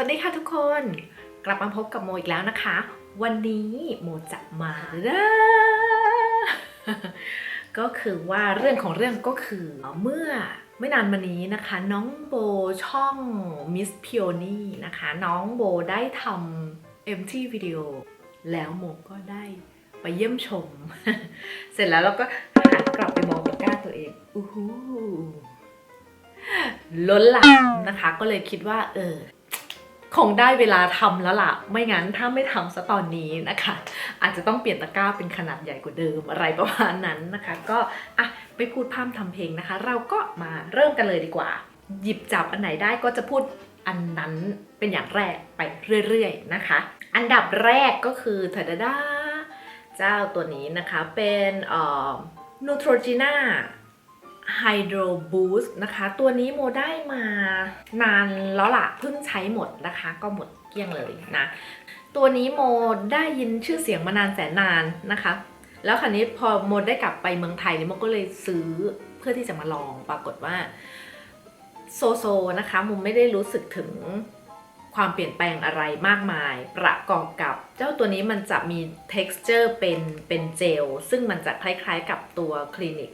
สวัสดีค่ะทุกคน กลับมาพบกับโมอีกแล้วนะคะ วันนี้โมจะมาก็คือว่าเรื่องของเรื่องก็คือเมื่อไม่นานมานี้นะคะ น้องโบช่อง Miss Peony นะคะ น้องโบได้ทำ empty video แล้วโมก็ได้ไปเยี่ยมชม เสร็จแล้วเราก็หันกลับไปมองตะกร้าตัวเองอู้หูล้นหลามนะคะ ก็เลยคิดว่าเออ คงได้เวลาทำแล้วล่ะ ไม่งั้นถ้าไม่ทำซะตอนนี้นะคะ อาจจะต้องเปลี่ยนตะกร้าเป็นขนาดใหญ่กว่าเดิมอะไรประมาณนั้นนะคะ ก็อะไปพูดพร่ำทำเพลงนะคะ เราก็มาเริ่มกันเลยดีกว่า หยิบจับอันไหนได้ก็จะพูดอันนั้นเป็นอย่างแรกไปเรื่อยๆนะคะ อันดับแรกก็คือเถดาดาเจ้าตัวนี้นะคะเป็นเอ่อ Neutrogena Hydro Boost นะคะ ตัวนี้โมได้มานานแล้วล่ะเพิ่งใช้หมดนะคะ ก็หมดเกลี้ยงเลยนะ ตัวนี้โมได้ยินชื่อเสียงมานานแสนนานนะคะ แล้วคราวนี้พอโมได้กลับไปเมืองไทยนี่ยโมก็เลยซื้อเพื่อที่จะมาลองปรากฏว่าโซโซนะคะโมไม่ได้รู้สึกถึง ความเปลี่ยนแปลงอะไรมากมาย ประกอบกับ เจ้าตัวนี้มันจะมี texture เป็นเป็นเจล ซึ่งมันจะคล้ายๆกับตัวคลินิก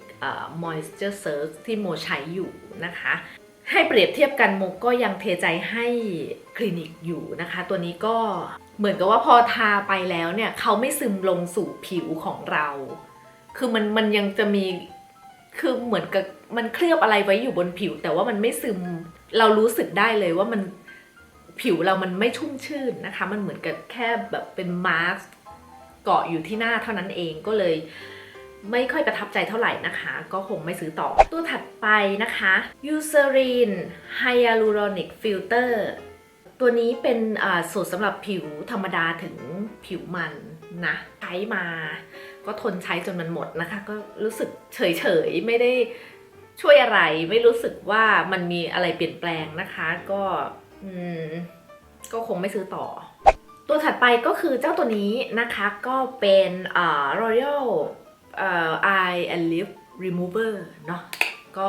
moisture surge ที่โมใช้อยู่นะคะ ให้เปรียบเทียบกันโมก็ยังเทใจให้คลินิกอยู่นะคะ ตัวนี้ก็เหมือนกับว่าพอทาไปแล้วเนี่ยเขาไม่ซึมลงสู่ผิวของเรา คือมันมันยังจะมีคือเหมือนกับมันเคลือบอะไรไว้อยู่บนผิว แต่ว่ามันไม่ซึมเรารู้สึกได้เลยว่ามัน ผิวเรามันไม่ชุ่มชื่นนะคะ มันเหมือนกับแค่แบบเป็นมาสก์เกาะอยู่ที่หน้าเท่านั้นเองก็เลยไม่ค่อยประทับใจเท่าไหร่นะคะ ก็คงไม่ซื้อต่อ ตัวถัดไปนะคะ Eucerin Hyaluronic Filter ตัวนี้เป็นสูตรสำหรับผิวธรรมดาถึงผิวมันนะใช้มาก็ทนใช้จนมันหมดนะคะ ก็รู้สึกเฉยๆ ไม่ได้ช่วยอะไร ไม่รู้สึกว่ามันมีอะไรเปลี่ยนแปลงนะคะ ก็ อืม ก็คงไม่ซื้อต่อ ตัวถัดไปก็คือเจ้าตัวนี้นะคะก็เป็นอ่า Royal เอ่อ Eye and Lip Remover เนาะก็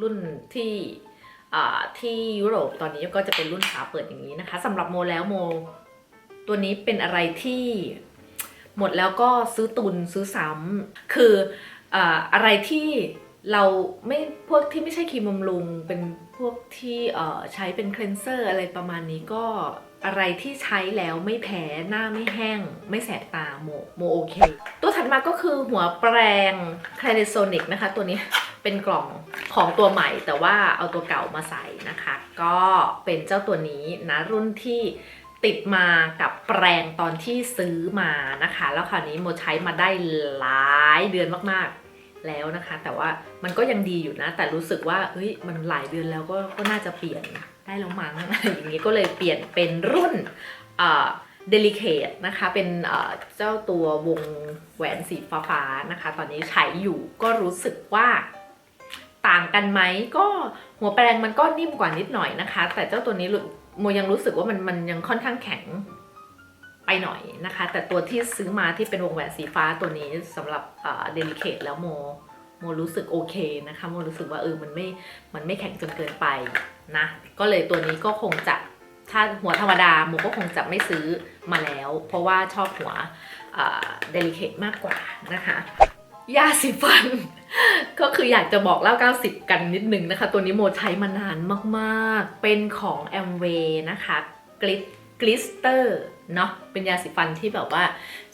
รุ่นที่อ่าที่ยุโรปตอนนี้ก็จะเป็นรุ่นขาเปิดอย่างนี้นะคะสำหรับโมแล้วโม ตัวนี้เป็นอะไรที่หมดแล้วก็ซื้อตุนซื้อซ้ำคืออะไรที่ เราไม่พวกที่ไม่ใช่ครีมบำรุง เป็นพวกที่ใช้เป็นเคลนเซอร์อะไรประมาณนี้ก็อะไรที่ใช้แล้วไม่แพ้หน้าไม่แห้ง ไม่แสบตาโมโมโอเค ตัวถัดมาก็คือหัวแปรงคล a โซนิกนะคะ ตัวนี้เป็นกล่องของตัวใหม่ แต่ว่าเอาตัวเก่ามาใส่นะคะ ก็เป็นเจ้าตัวนี้นะรุ่นที่ติดมากับแปรงตอนที่ซื้อมานะคะ แล้วคราวนี้โมใช้มาได้หลายเดือนมากๆ แล้วนะคะ แต่ว่ามันก็ยังดีอยู่นะ แต่รู้สึกว่าเฮ้ยมันหลายเดือนแล้วก็ก็น่าจะเปลี่ยนได้แล้วมั้งอะไรอย่างนี้ก็เลยเปลี่ยนเป็นรุ่นเดลิเคทนะคะ เป็นเจ้าตัววงแหวนสีฟ้าๆนะคะ ตอนนี้ใช้อยู่ก็รู้สึกว่าต่างกันไหมก็หัวแปรงมันก็นิ่มกว่านิดหน่อยนะคะ แต่เจ้าตัวนี้โมยังรู้สึกว่ามันมันยังค่อนข้างแข็ง ไปหน่อยนะคะ แต่ตัวที่ซื้อมาที่เป็นวงแหวนสีฟ้าตัวนี้สำหรับเดลิเคทแล้วโมโมรู้สึกโอเคนะคะโมรู้สึกว่าเออมันไม่มันไม่แข็งจนเกินไปนะก็เลยตัวนี้ก็คงจะถ้าหัวธรรมดาโมก็คงจะไม่ซื้อมาแล้ว เพราะว่าชอบหัวเดลิเคทมากกว่านะคะยาสีฟัน ก็คืออยากจะบอกเล่า 90 กันนิดนึงนะคะ ตัวนี้โมใช้มานานมาก ๆ เป็นของ a m w a y นะคะกลิกลิสเตอร์ เนาะเป็นยาสีฟันที่แบบว่า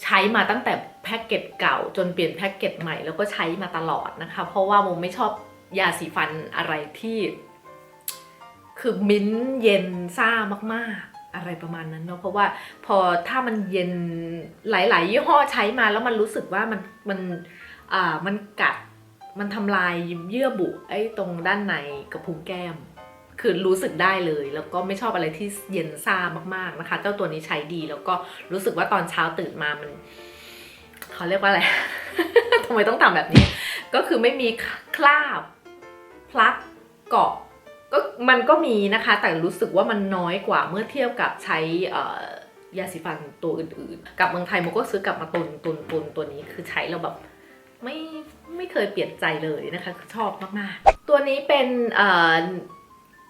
ใช้มาตั้งแต่แพ็กเกจเก่าจนเปลี่ยนแพ็กเกจใหม่แล้วก็ใช้มาตลอดนะคะ เพราะว่าโมไม่ชอบยาสีฟันอะไรที่ คือมิ้นท์เย็นซ่ามากๆ อะไรประมาณนั้นเนาะเพราะว่าพอถ้ามันเย็นหลาย ๆ ยี่ห้อใช้มาแล้วมันรู้สึกว่ามันมันอ่ามันกัดมันทำลายเยื่อบุไอ้ตรงด้านในกระพุ้งแก้ม คือรู้สึกได้เลย แล้วก็ไม่ชอบอะไรที่เย็นซ่ามากๆนะคะ เจ้าตัวนี้ใช้ดีแล้วก็รู้สึกว่าตอนเช้าตื่นมามันเขาเรียกว่าอะไรทำไมต้องทำแบบนี้ ก็คือไม่มีคราบพลักเกาะก็มันก็มีนะคะ แต่รู้สึกว่ามันน้อยกว่าเมื่อเทียบกับใช้ยาสีฟันตัวอื่นๆ กับเมืองไทยโมก็ซื้อกลับมาตุนตุนตุนตัวนี้คือใช้แล้วแบบไม่ไม่เคยเปลี่ยนใจเลยนะคะชอบมากๆ ตัวนี้เป็น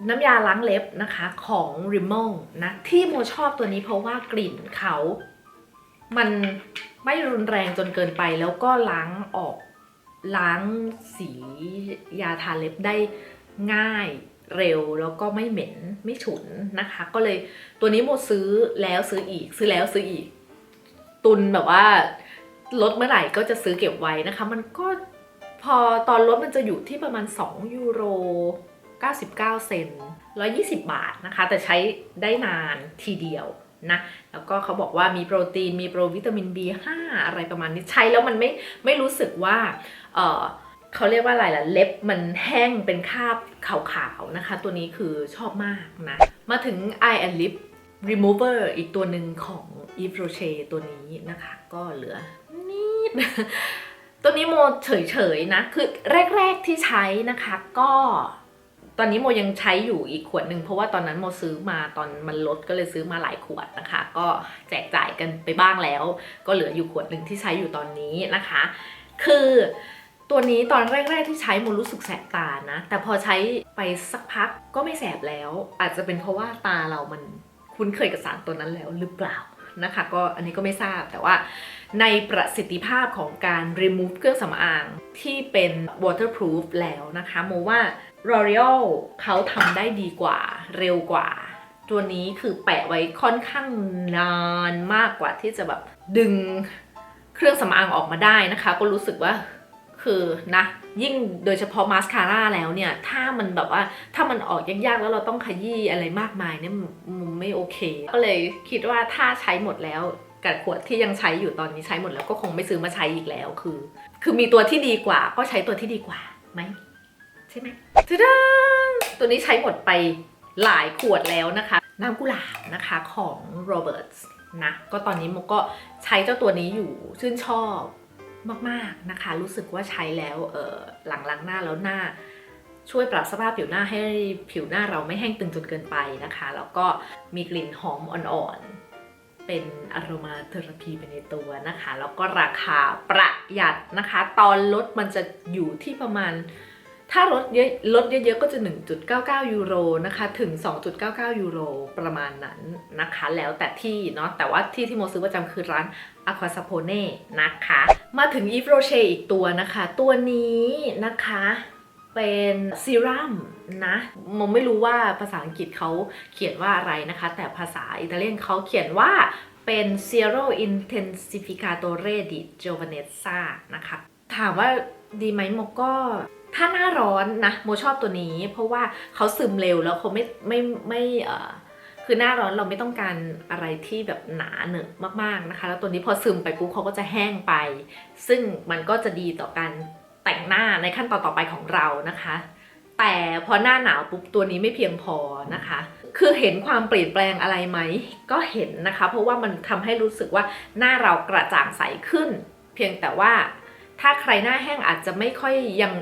น้ำยาล้างเล็บนะคะของ Rimmel นะที่โมชอบตัวนี้เพราะว่ากลิ่นเขา มันไม่รุนแรงจนเกินไปแล้วก็ล้างออกล้างสียาทาเล็บได้ง่ายเร็วแล้วก็ไม่เหม็นไม่ฉุนนะคะ ก็เลยตัวนี้โมซื้อแล้วซื้ออีก ซื้อแล้วซื้ออีก ตุนแบบว่าลดเมื่อไหร่ก็จะซื้อเก็บไว้นะคะ มันก็พอตอนลดมันจะอยู่ที่ประมาณ 2 ยูโร 99 เซน120 บาทนะคะ แต่ใช้ได้นานทีเดียวนะแล้วก็เขาบอกว่ามีโปรตีนมีโปรวิตามิน B5 อะไรประมาณนี้ใช้แล้วมันไม่ไม่รู้สึกว่าเออเขาเรียกว่าอะไรล่ะเล็บมันแห้งเป็นคราบขาวๆนะคะ ตัวนี้คือชอบมากนะ มาถึง Eye and Lip Remover อีกตัวหนึ่งของ Yves Rocher ตัวนี้นะคะ ก็เหลือนิดตัวนี้โมเฉยๆนะ คือแรก ๆที่ใช้นะคะก็ ตอนนี้โมยังใช้อยู่อีกขวดหนึ่งเพราะว่าตอนนั้นโมซื้อมาตอนมันลดก็เลยซื้อมาหลายขวดนะคะ ก็แจกจ่ายกันไปบ้างแล้ว ก็เหลืออยู่ขวดหนึ่งที่ใช้อยู่ตอนนี้นะคะ คือตัวนี้ตอนแรก ๆ ที่ใช้โมรู้สึกแสบตานะ แต่พอใช้ไปสักพักก็ไม่แสบแล้ว อาจจะเป็นเพราะว่าตาเรามันคุ้นเคยกับสารตัวนั้นแล้วหรือเปล่านะคะก็อันนี้ก็ไม่ทราบแต่ว่าในประสิทธิภาพของการ remove เครื่องสำอางที่เป็น waterproof แล้วนะคะโมว่า L'Oreal เขาทำได้ดีกว่าเร็วกว่า ตัวนี้คือแปะไว้ค่อนข้างนานมากกว่าที่จะแบบดึงเครื่องสำอางออกมาได้นะคะ ก็รู้สึกว่าคือนะยิ่งโดยเฉพาะมาสคาร่าแล้วเนี่ย ถ้ามันแบบว่าถ้ามันออกยากๆ แล้วเราต้องขยี้อะไรมากมายเนี่ยมันไม่โอเค ก็เลยคิดว่าถ้าใช้หมดแล้วกับขวดที่ยังใช้อยู่ตอนนี้ใช้หมดแล้วก็คงไม่ซื้อมาใช้อีกแล้วคือ คือมีตัวที่ดีกว่าก็ใช้ตัวที่ดีกว่าไหม ใช่ไหมทะดาตัวนี้ใช้หมดไปหลายขวดแล้วนะคะ น้ำกุหลาบนะคะของ Roberts นะก็ตอนนี้โมก็ใช้เจ้าตัวนี้อยู่ชื่นชอบมากๆนะคะ รู้สึกว่าใช้แล้วเออหลังล้างหน้าแล้วหน้า ช่วยปรับสภาพผิวหน้าให้ผิวหน้าเราไม่แห้งตึงจนเกินไปนะคะ แล้วก็มีกลิ่นหอมอ่อนๆ เป็นอารมาเทอราพีไปในตัวนะคะ แล้วก็ราคาประหยัดนะคะ ตอนลดมันจะอยู่ที่ประมาณ ถ้าลดเยอะลดเยอะๆก็จะ 1.99 ยูโรนะคะ ถึง 2.99 ยูโรประมาณนั้นนะคะ แล้วแต่ที่เนาะแต่ว่าที่ที่โมซื้อประจำคือร้าน Aqua s a p o n e นะคะ มาถึง Yves Rocher อีกตัวนะคะ ตัวนี้นะคะเป็นซีรัมนะโมไม่รู้ว่าภาษาอังกฤษเขาเขียนว่าอะไรนะคะ แต่ภาษาอิตาเลียนเขาเขียนว่าเป็น Zero Intensificatore di Giovanezza นะคะ ถามว่า ดีไหมโมก็ถ้าหน้าร้อนนะโมชอบตัวนี้ เพราะว่าเขาซึมเร็วแล้วเขาไม่ไม่ไม่เออคือหน้าร้อนเราไม่ต้องการอะไรที่แบบหนาเหนอะมากๆนะคะ แล้วตัวนี้พอซึมไปปุ๊บเขาก็จะแห้งไป ซึ่งมันก็จะดีต่อการแต่งหน้าในขั้นตอนต่อไปของเรานะคะ แต่พอหน้าหนาวปุ๊บตัวนี้ไม่เพียงพอนะคะ คือเห็นความเปลี่ยนแปลงอะไรไหมก็เห็นนะคะ เพราะว่ามันทำให้รู้สึกว่าหน้าเรากระจ่างใสขึ้น เพียงแต่ว่า ถ้าใครหน้าแห้งอาจจะไม่ค่อยยัง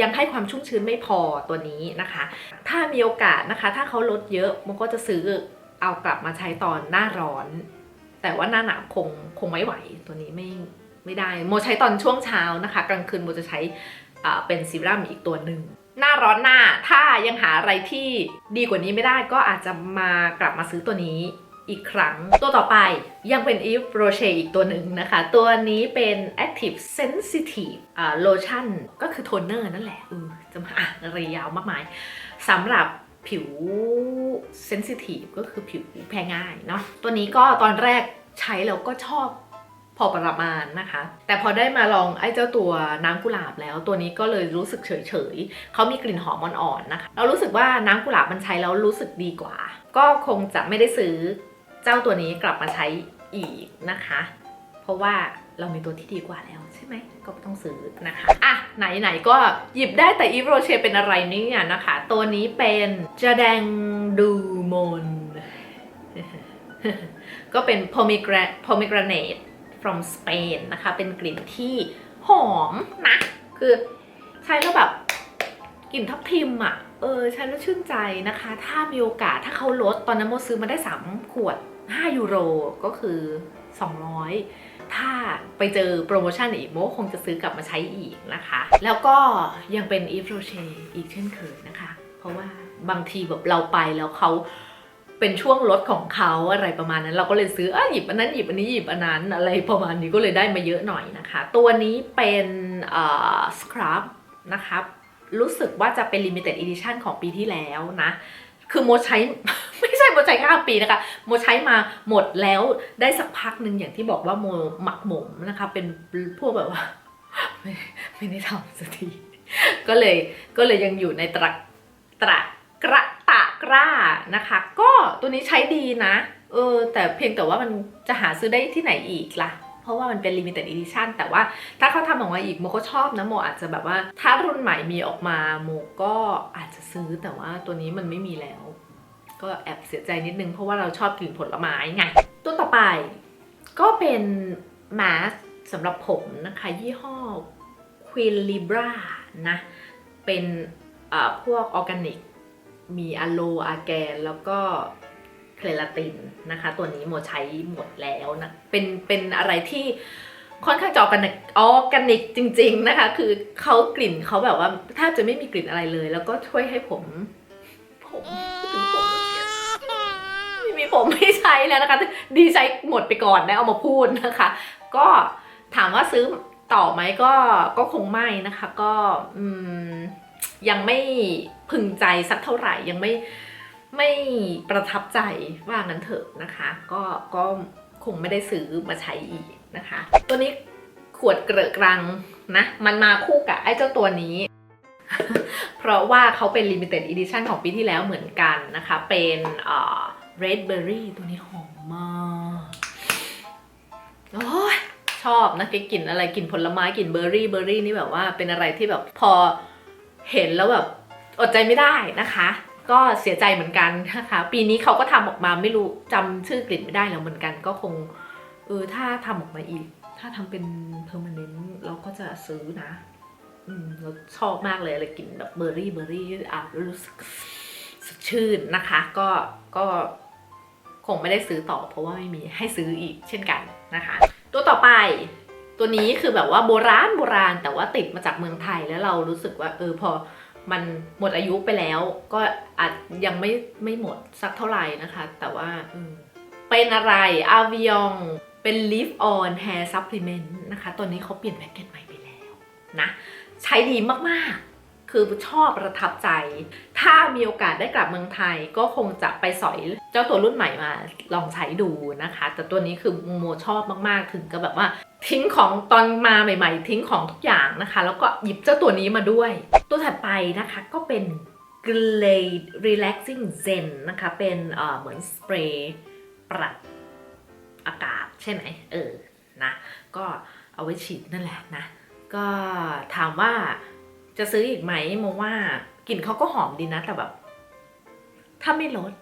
ยังให้ความชุ่มชื้นไม่พอตัวนี้นะคะ ถ้ามีโอกาสนะคะ ถ้าเขาลดเยอะมันก็จะซื้อเอากลับมาใช้ตอนหน้าร้อน แต่ว่าหน้าหนาวคงคงไม่ไหวตัวนี้ไม่ไม่ได้โมใช้ตอนช่วงเช้านะคะ กลางคืนโมจะใช้เป็นซีรั่มอีกตัวหนึ่งหน้าร้อนหน้าถ้ายังหาอะไรที่ดีกว่านี้ไม่ได้ก็อาจจะมากลับมาซื้อตัวนี้ อีกครั้ง ตัวต่อไปยังเป็น Yves Rocher อีกตัวหนึ่งนะคะ ตัวนี้เป็น Active Sensitive อ่า Lotion ก็คือโทนเนอร์นั่นแหละเออจะมาอ่านอะไรยาวมากมายสำหรับผิว Sensitive ก็คือผิวแพ้ง่ายเนาะตัวนี้ก็ตอนแรกใช้แล้วก็ชอบพอประมาณนะคะ แต่พอได้มาลองไอ้เจ้าตัวน้ำกุหลาบแล้ว ตัวนี้ก็เลยรู้สึกเฉยๆเขามีกลิ่นหอมอ่อนๆนะคะ เรารู้สึกว่าน้ำกุหลาบมันใช้แล้วรู้สึกดีกว่า ก็คงจะไม่ได้ซื้อ เจ้าตัวนี้กลับมาใช้อีกนะคะ เพราะว่าเรามีตัวที่ดีกว่าแล้วใช่ไหม ก็ไม่ต้องซื้อนะคะ อะ ไหน ๆ ก็หยิบได้แต่อีฟโรเชเป็นอะไรเนี่ยนะคะ ตัวนี้เป็นจาแดงดูมนก็เป็น pomegranate pomegranate from Spain นะคะ เป็นกลิ่นที่หอมนะ คือใช้แล้วแบบกลิ่นทับทิมอะ เออใช้แล้วชื่นใจนะคะ ถ้ามีโอกาสถ้าเขาลดตอนนั้นโมซื้อมาได้ 3 ขวด 5 ยูโรก็คือ 200 ถ้าไปเจอโปรโมชั่นอีกโมคงจะซื้อกลับมาใช้อีกนะคะ แล้วก็ยังเป็น Yves Rocher อีกเช่นเคยนะคะ เพราะว่าบางทีแบบเราไปแล้วเขาเป็นช่วงลดของเขาอะไรประมาณนั้น เราก็เลยซื้ออะหยิบอันนั้นหยิบอันนี้หยิบอันนั้นอะไรประมาณนี้ก็เลยได้มาเยอะหน่อยนะคะ ตัวนี้เป็นสครับนะครับ รู้สึกว่าจะเป็น limited edition ของปีที่แล้วนะ คือโมใช้ไม่ใช่โมใช้ข้าปีนะคะ โมใช้มาหมดแล้วได้สักพักหนึ่งอย่างที่บอกว่าโมหมักหมมนะคะ เป็นพวกแบบว่า ไม่ไม่ได้ทำสักที ก็เลยก็เลยยังอยู่ในตรักตรักระตะกร้านะคะ ก็ตัวนี้ใช้ดีนะ เออแต่เพียงแต่ว่ามันจะหาซื้อได้ที่ไหนอีกล่ะ ราะว่ามันเป็น limited edition แต่ว่าถ้าเขาทำออกมาอีกโมก็ชอบนะโมอาจจะแบบว่า ถ้ารุ่นใหม่มีออกมาโมก็อาจจะซื้อแต่ว่าตัวนี้มันไม่มีแล้ว ก็แอบเสียใจนิดนึงเพราะว่าเราชอบกลิ่นผลไม้ไงตัวต่อไปก็เป็นมาสสำหรับผมนะคะ ยี่ห้อ Queen Libra นะ เป็นพวกออร์แกนิก มีอะโลอาแกน แล้วก็ เคลาตินนะคะ ตัวนี้โมใช้หมดแล้วนะเป็นเป็นอะไรที่ค่อนข้างจะออร์แกนิกออร์แกนิกจริง ๆนะคะ คือเขากลิ่นเขาแบบว่าแทบจะไม่มีกลิ่นอะไรเลย แล้วก็ช่วยให้ผม ผมถึงผมไม่มีผมไม่ใช้แล้วนะคะ ดีใจหมดไปก่อนนะเอามาพูดนะคะ ก็ถามว่าซื้อต่อไหมก็ก็คงไม่นะคะ ก็ยังไม่พึงใจสักเท่าไหร่ยังไม่ ไม่ประทับใจว่างั้นเถอะนะคะ ก็ก็คงไม่ได้ซื้อมาใช้อีกนะคะ ตัวนี้ขวดเกลอะกรังนะ มันมาคู่กับไอ้เจ้าตัวนี้ เพราะว่าเขาเป็น limited edition ของปีที่แล้วเหมือนกันนะคะ เป็นเอ่อ red berry ตัวนี้หอมมากโอ้ยชอบนะกลิ่นอะไรกลิ่นผลไม้กลิ่นเบอร์รี่เบอร์รี่นี่แบบว่าเป็นอะไรที่แบบพอเห็นแล้วแบบอดใจไม่ได้นะคะ ก็เสียใจเหมือนกันนะคะปีนี้เขาก็ทำออกมาไม่รู้จำชื่อกลิ่นไม่ได้แล้วเหมือนกันก็คงเออถ้าทำออกมาอีก ถ้าทำเป็น permanent เราก็จะซื้อนะอืมเราชอบมากเลยอะไรกลิ่นแบบเบอร์รี่เบอร์รี่อะรู้สึกสดชื่นนะคะ ก็ก็คงไม่ได้ซื้อต่อเพราะว่าไม่มีให้ซื้ออีกเช่นกันนะคะ ตัวต่อไปตัวนี้คือแบบว่าโบราณโบราณแต่ว่าติดมาจากเมืองไทยแล้วเรารู้สึกว่าเออพอ มันหมดอายุไปแล้ว ก็อาจยังไม่ไม่หมดสักเท่าไหร่นะคะ แต่ว่าเป็นอะไรอาวิยองเป็น Live On Hair Supplement นะคะ ตัวนี้เขาเปลี่ยนแพ็กเกจใหม่ไปแล้วนะ ใช้ดีมาก ๆ คือชอบประทับใจ ถ้ามีโอกาสได้กลับเมืองไทยก็คงจะไปสอยเจ้าตัวรุ่นใหม่มาลองใช้ดูนะคะ แต่ตัวนี้คือโมชอบมากๆ ถึงกับแบบว่าทิ้งของตอนมาใหม่ ๆ ทิ้งของทุกอย่างนะคะ แล้วก็หยิบเจ้าตัวนี้มาด้วย ตัวถัดไปนะคะก็เป็น Glade Relaxing Zen นะคะ เป็นเหมือนสเปรย์ปรับอากาศใช่ไหมเออนะก็เอาไว้ฉีดนั่นแหละนะ ก็ถามว่า จะซื้ออีกไหมมองว่ากลิ่นเขาก็หอมดีนะ แต่แบบ ถ้าไม่ลด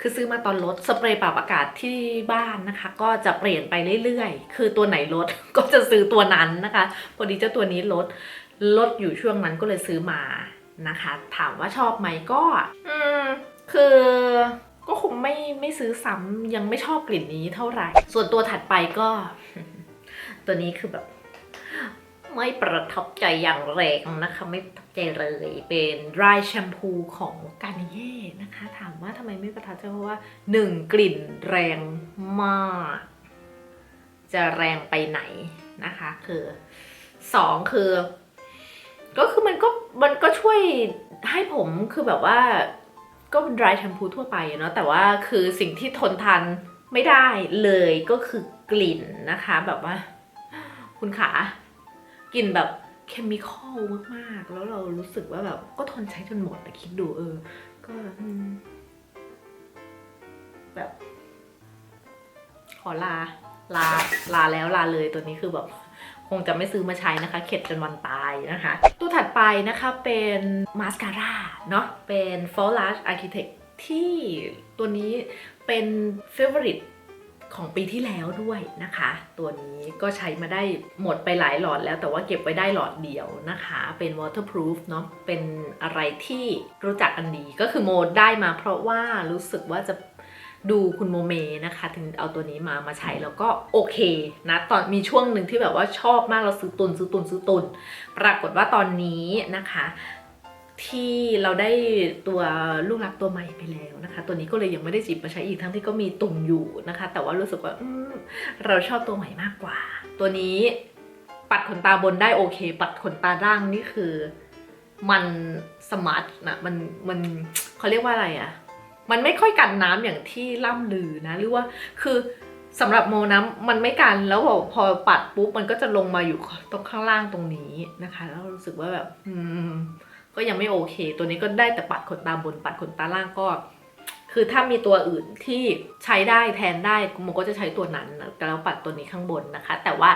คือซื้อมาตอนลดสเปรย์ปรับอากาศที่บ้านนะคะ ก็จะเปลี่ยนไปเรื่อยๆ คือตัวไหนลด ก็จะซื้อตัวนั้นนะคะพอดีเจ้าตัวนี้ลดลดอยู่ช่วงนั้นก็เลยซื้อมานะคะ ถามว่าชอบไหมก็ อืม คือก็คงไม่ไม่ซื้อซ้ำยังไม่ชอบกลิ่นนี้เท่าไหร่ ส่วนตัวถัดไปก็ ตัวนี้คือแบบ ไม่ประทับใจอย่างแรงนะคะไม่ประทับใจเลยเป็น dry shampoo ของกา r เย่นะคะ ถามว่าทำไมไม่ประทับใจเพราะว่าหนึ่งกลิ่นแรงมาก จะแรงไปไหนนะคะ คือสองคือ ก็คือมันก็มันก็ช่วยให้ผมคือแบบว่าก็เป็น dry shampoo ทั่วไปเนาะแต่ว่าคือสิ่งที่ทนทานไม่ได้เลยก็คือกลิ่นนะคะ แบบว่า คุณขา กลิ่นแบบเคมีคอลมากๆ แล้วเรารู้สึกว่าแบบก็ทนใช้จนหมดแต่คิดดูเออ ก็แบบ ขอลา ลา ลาแล้วลาเลยตัวนี้คือแบบ คงจะไม่ซื้อมาใช้นะคะ เข็ดจนวันตายนะคะ ตัวถัดไปนะคะเป็นมาสคาร่าเนาะเป็น f o r l a s h Architect ที่ตัวนี้เป็น favorite ของปีที่แล้วด้วยนะคะ ตัวนี้ก็ใช้มาได้หมดไปหลายหลอดแล้วแต่ว่าเก็บไว้ได้หลอดเดียวนะคะ เป็น waterproof เนาะเป็นอะไรที่รู้จักกันดี ก็คือโมได้มาเพราะว่ารู้สึกว่าจะดูคุณโมเมนะคะ ถึงเอาตัวนี้มามาใช้แล้วก็โอเคนะตอนมีช่วงหนึ่งที่แบบว่าชอบมากเราซื้อตุนซื้อตุนซื้อตุน ปรากฏว่าตอนนี้นะคะ ที่เราได้ตัวลูกรักตัวใหม่ไปแล้วนะคะ ตัวนี้ก็เลยยังไม่ได้จิบมาใช้อีกทั้งที่ก็มีตุ่มอยู่นะคะ แต่ว่ารู้สึกว่าเราชอบตัวใหม่มากกว่า ตัวนี้ปัดขนตาบนได้โอเค ปัดขนตาล่างนี่คือ มันสมาร์ทนะมันมันเขาเรียกว่าอะไรอะ่ะ มันไม่ค่อยกันน้ำอย่างที่ล่ำลือนะ หรือว่าคือสำหรับโมนะมันไม่กันแล้วพอปัดปุ๊บมันก็จะลงมาอยู่ตรงข้างล่างตรงนี้นะคะ แล้วรู้สึกว่าแบบ อืม ก็ยังไม่โอเค ตัวนี้ก็ได้แต่ปัดขนตาบนปัดขนตาล่างก็ คือถ้ามีตัวอื่นที่ใช้ได้แทนได้โมก็จะใช้ตัวนั้นแล้วปัดตัวนี้ข้างบนนะคะ แต่ว่า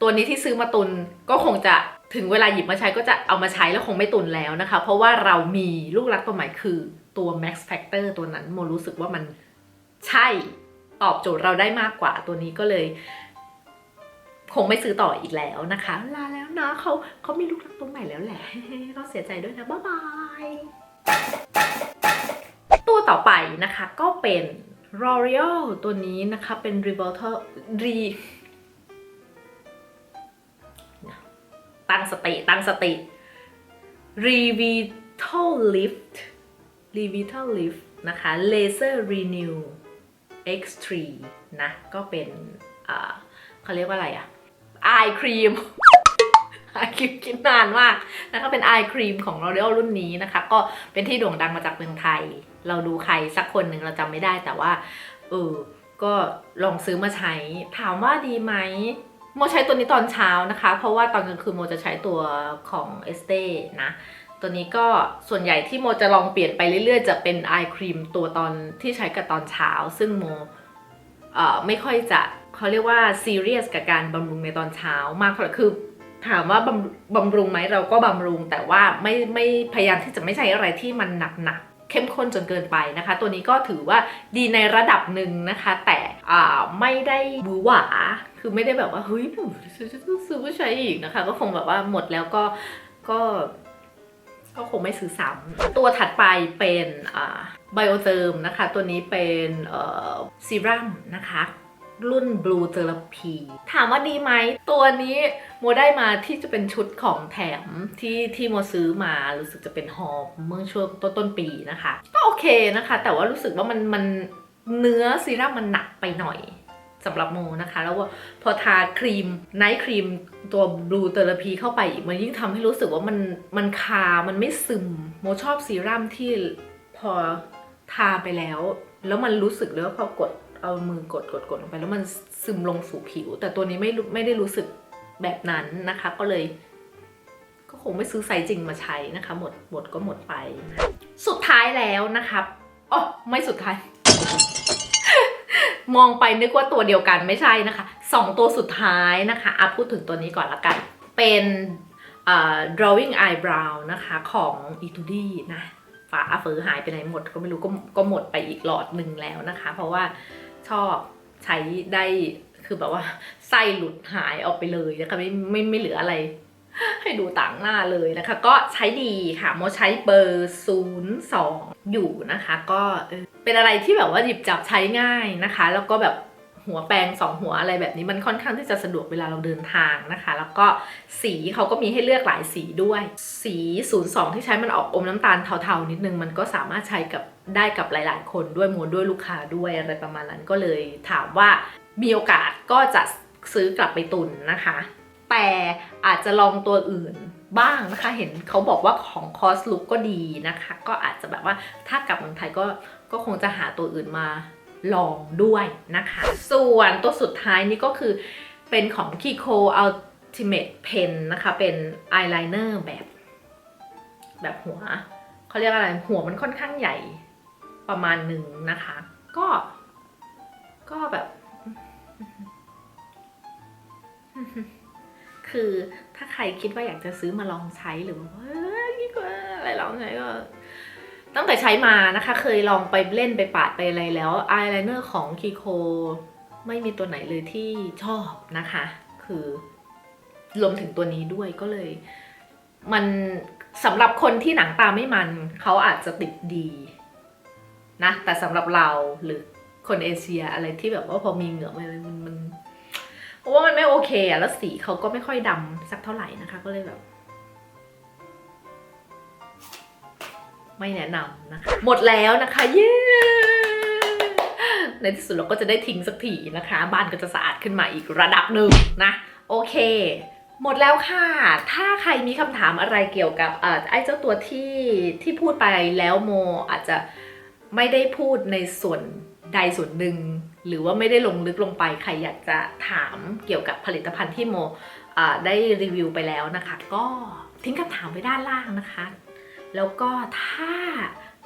ตัวนี้ที่ซื้อมาตุนก็คงจะถึงเวลาหยิบมาใช้ก็จะเอามาใช้แล้วคงไม่ตุนแล้วนะคะ เพราะว่าเรามีลูกรักตัวใหม่คือตัว Max Factor ตัวนั้นโมรู้สึกว่ามันใช่ตอบโจทย์เราได้มากกว่าตัวนี้ก็เลย คงไม่ซื้อต่ออีกแล้วนะคะลาแล้วนะเขาเขามีลูกรักตัวใหม่แล้วแหละก็เสียใจด้วยนะบ๊ายบายตัวต่อไปนะคะก็เป็น L'Oreal ตัวนี้นะคะเป็น Revolter Re ตั้งสติตั้งสติ Revital Lift Revital Lift นะคะ Laser Renew X3 นะ ก็เป็นอ่าเขาเรียกว่าอะไรอะ ไอครีมครีมคิดนานมากนะคะเป็นไอครีมของ L'Oreal รุ่นนี้นะคะ ก็เป็นที่โด่งดังมาจากเมืองไทย เราดูใครสักคนหนึ่งเราจำไม่ได้แต่ว่าเออก็ลองซื้อมาใช้ ถามว่าดีไหมโมใช้ตัวนี้ตอนเช้านะคะ เพราะว่าตอนกลางคืนโมจะใช้ตัวของเอสเต้นะตัวนี้ก็ส่วนใหญ่ที่โมจะลองเปลี่ยนไปเรื่อยๆ จะเป็นไอครีมตัวตอนที่ใช้กับตอนเช้า ซึ่งโมเออไม่ค่อยจะ เขาเรียกว่าซีเรียสกับการบำรุงในตอนเช้ามากเท่าคือถามว่าบำบำรุงไหมเราก็บำรุง แต่ว่าไม่ไม่พยายามที่จะไม่ใช้อะไรที่มันหนักๆเข้มข้นจนเกินไปนะคะ ตัวนี้ก็ถือว่าดีในระดับหนึ่งนะคะ แต่อ่าไม่ได้หวือหวา คือไม่ได้แบบว่าเฮ้ยซื้อซื้อไม่ใช้อีกนะคะ ก็คงแบบว่าหมดแล้วก็ก็ก็คงไม่ซื้อซ้ำตัวถัดไปเป็นไบโอเ e ิมนะคะ ตัวนี้เป็นซีรั่มนะคะ รุ่น Blue Therapy ถามว่าดีไหม ตัวนี้โมได้มาที่จะเป็นชุดของแถมที่ที่โมซื้อมารู้สึกจะเป็นฮอลเมื่อช่วงต้นต้นปีนะคะ ก็โอเคนะคะ แต่ว่ารู้สึกว่ามันมันเนื้อซีรั่มมันหนักไปหน่อยสำหรับโมนะคะ แล้วพอทาครีมไนท์ครีมตัว Blue Therapy เข้าไปมันยิ่งทำให้รู้สึกว่ามันมันคา มันไม่ซึม โมชอบซีรั่มที่พอทาไปแล้ว แล้วมันรู้สึกเลยว่าพอกด เอามือกดกดกดลงไป แล้วมันซึมลงสู่ผิว แต่ตัวนี้ไม่ไม่ได้รู้สึกแบบนั้นนะคะ ก็เลย ก็คงไม่ซื้อไซส์จริงมาใช้นะคะ หมดหมดก็หมดไป สุดท้ายแล้วนะครับอ๋อไม่สุดท้าย มองไปนึกว่าตัวเดียวกันไม่ใช่นะคะสองตัวสุดท้ายนะคะอะพูดถึงตัวนี้ก่อนละกัน เป็น drawing eyebrow นะคะของ e t u d i นะฝาเฟอหายไปไหนหมด ก็ไม่รู้ก็ก็หมดไปอีกหลอดหนึ่งแล้วนะคะ เพราะว่า ชอบใช้ได้คือแบบว่าไส้หลุดหายออกไปเลยนะคะไม่ไม่ไม่เหลืออะไร ให้ดูต่างหน้าเลยนะคะ ก็ใช้ดีค่ะโมใช้เบอร์02อยู่นะคะ ก็เออเป็นอะไรที่แบบว่าหยิบจับใช้ง่ายนะคะ แล้วก็แบบ หัวแปรงสองหัวอะไรแบบนี้มันค่อนข้างที่จะสะดวกเวลาเราเดินทางนะคะ แล้วก็สีเขาก็มีให้เลือกหลายสีด้วย สี 02 ที่ใช้มันออกอมน้ำตาลเทาๆนิดนึงมันก็สามารถใช้กับได้กับหลาย ๆ คนด้วยมวลด้วยลูกค้าด้วยอะไรประมาณนั้นก็เลยถามว่ามีโอกาสก็จะซื้อกลับไปตุนนะคะ แต่อาจจะลองตัวอื่นบ้างนะคะ เห็นเขาบอกว่าของคอสลุกก็ดีนะคะ ก็อาจจะแบบว่าถ้ากลับเมืองไทยก็ก็คงจะหาตัวอื่นมา ลองด้วยนะคะ ส่วนตัวสุดท้ายนี่ก็คือเป็นของ Kiko Ultimate Pen นะคะ เป็นอายไลเนอร์แบบ แบบหัว เขาเรียกอะไร หัวมันค่อนข้างใหญ่ประมาณหนึ่งนะคะ ก็ ก็แบบ คือถ้าใครคิดว่าอยากจะซื้อมาลองใช้หรือว่าเฮ้ยอะไรลองใช้ก็ ตั้งแต่ใช้มานะคะ เคยลองไปเล่นไปปาดไปอะไรแล้วอายไลเนอร์ของคีโคไม่มีตัวไหนเลยที่ชอบนะคะ คือรวมถึงตัวนี้ด้วยก็เลย มันสำหรับคนที่หนังตาไม่มันเขาอาจจะติดดีนะแต่สำหรับเราหรือคนเอเชียอะไรที่แบบว่าพอมีเหงื่อมันมันมันเพราะว่ามันไม่โอเคอะแล้วสีเขาก็ไม่ค่อยดำสักเท่าไหร่นะคะ ก็เลยแบบ ไม่แนะนำนะคะ หมดแล้วนะคะเย้ในที่สุดเราก็จะได้ทิ้งสักทีนะคะ บ้านก็จะสะอาดขึ้นมาอีกระดับหนึ่งนะ โอเค หมดแล้วค่ะ ถ้าใครมีคำถามอะไรเกี่ยวกับไอ้เจ้าตัวที่ที่พูดไปแล้วโมอาจจะไม่ได้พูดในส่วนใดส่วนหนึ่ง หรือว่าไม่ได้ลงลึกลงไป ใครอยากจะถามเกี่ยวกับผลิตภัณฑ์ที่โมได้รีวิวไปแล้วนะคะ ก็ทิ้งคำถามไว้ด้านล่างนะคะ แล้วก็ถ้า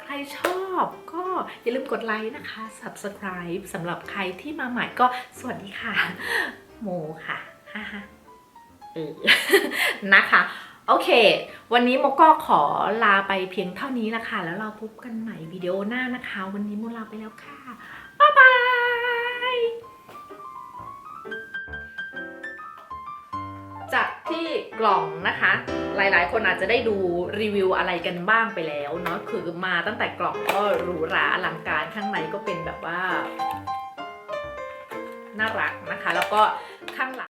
ใครชอบก็อย่าลืมกดไลค์นะคะ subscribe สำหรับใครที่มาใหม่ก็สวัสดีค่ะ โมค่ะฮ่าเออนะคะ โอเค วันนี้โมก็ขอลาไปเพียงเท่านี้ละค่ะ แล้วเราพบกันใหม่วิดีโอหน้านะคะ วันนี้โมลาไปแล้วค่ะ กล่องนะคะ หลายๆ คนอาจจะได้ดูรีวิวอะไรกันบ้างไปแล้วเนาะคือมาตั้งแต่กล่องก็หรูหราอลังการข้างในก็เป็นแบบว่า น่ารักนะคะ แล้วก็ข้างหลัง